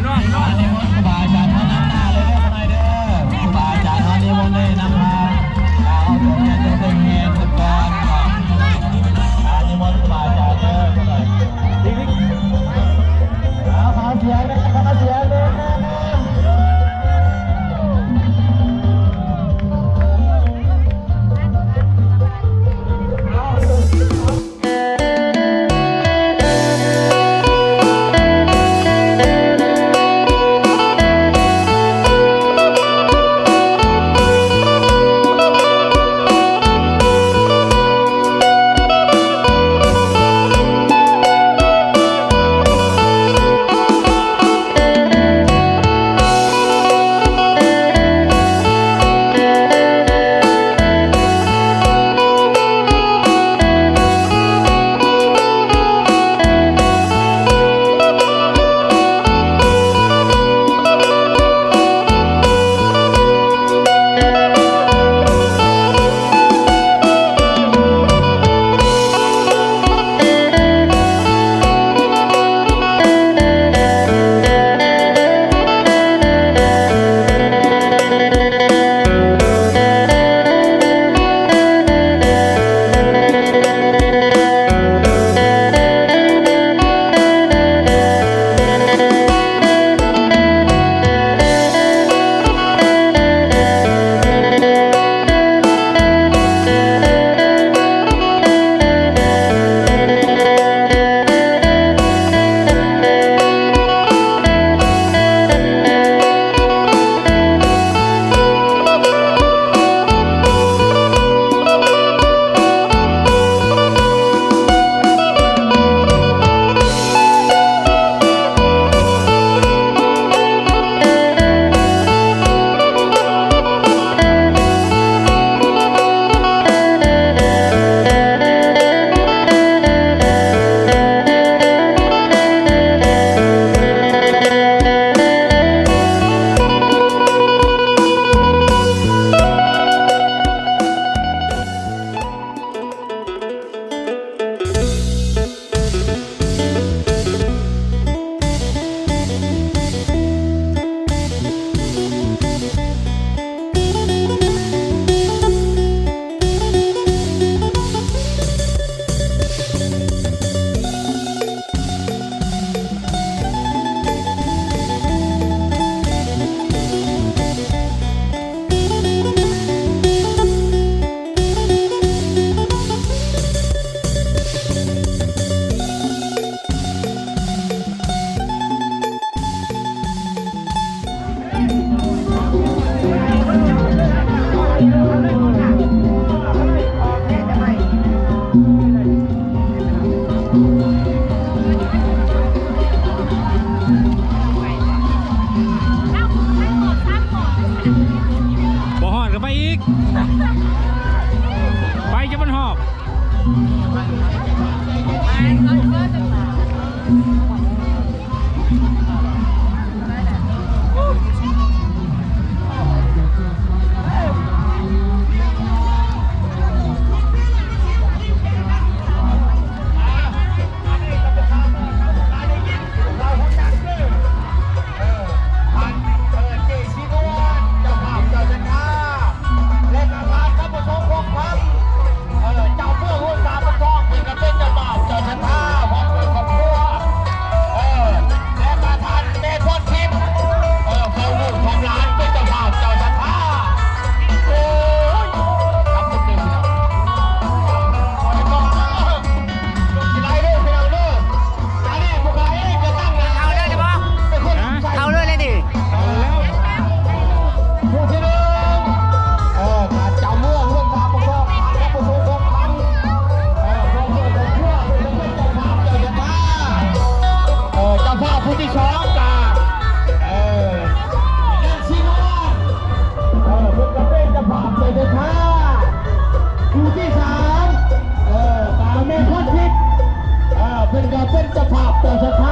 no hay, no. ที่สามเออตามแม่พอดพิษอ่าเป็นกับเป็นจะาภาพแต่สภา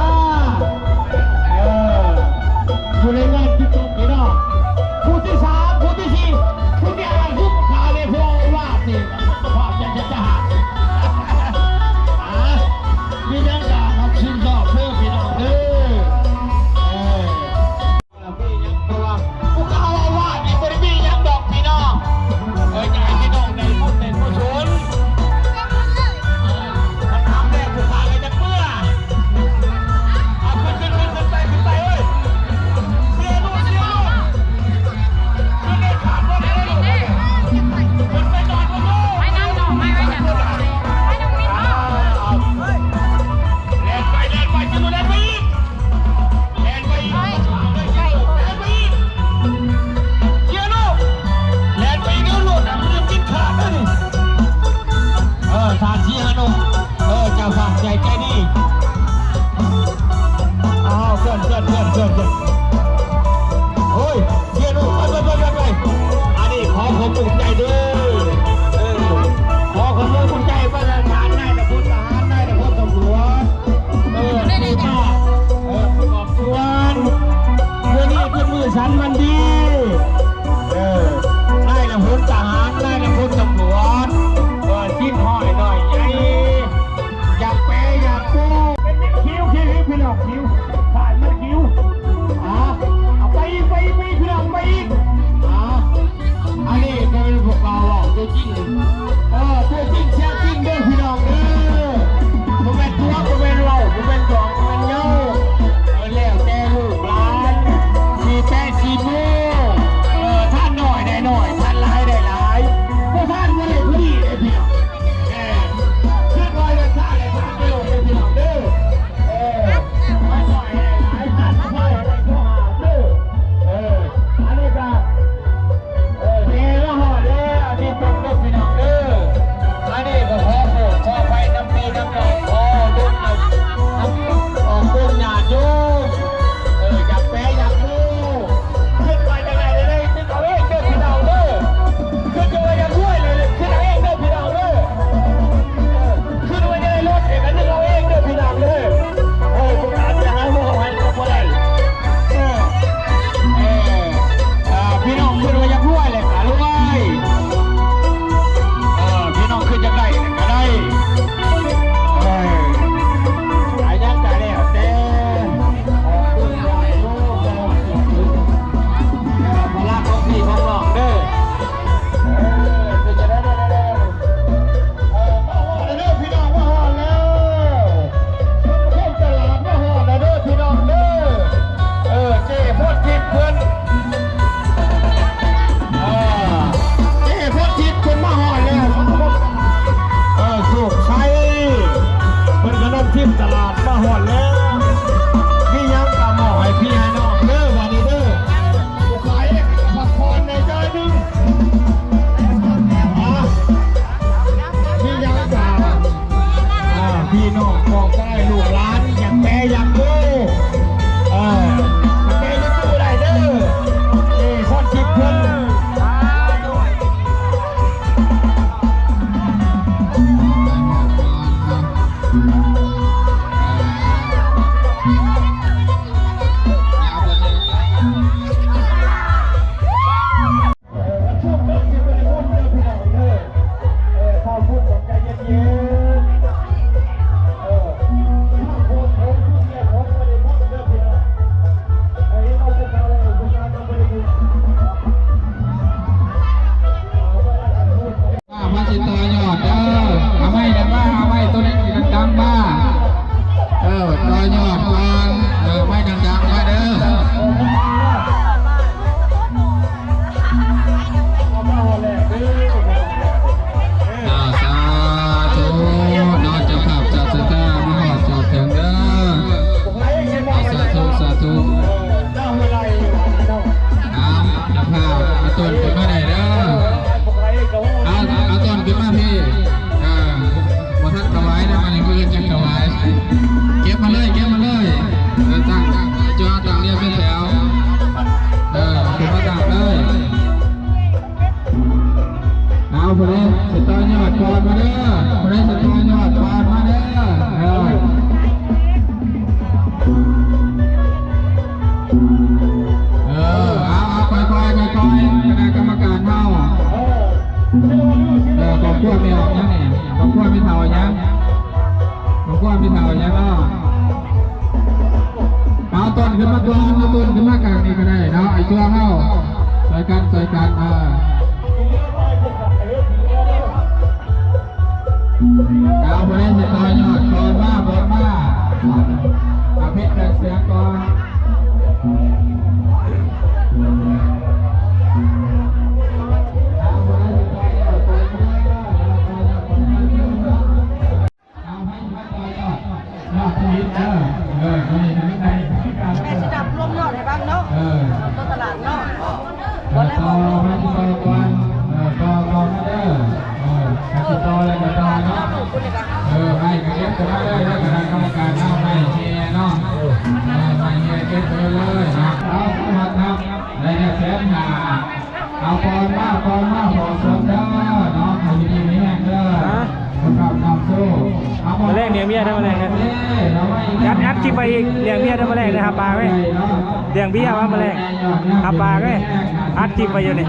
You. คนนี้สตอยอดก่อนมาเด้อคนนี้สตอยอดก่อนมาเด้อเออเออเอาเอาค่อยๆค่อยๆคณะกรรมการเมาเออขอบคุณไม่ออกยังนี่ขอบคุณไม่เท่ายังขอบคุณไม่เท่ายังเนาะเอาต้นขึ้นมาตัวเอาต้นขึ้นมากลางนี่ก็ได้เนาะไอ้ตัวเฮาใส่กันใส่กันเออ เอาไปเล่นในตายยอดก่อนว่าก่อนมาอาเพชรเสียก่อน รกนะครับปลาไหมเลี้ยงเบี้ยว่ามาแรกครับปลาไหมอัดคลิปไปอยู่นี่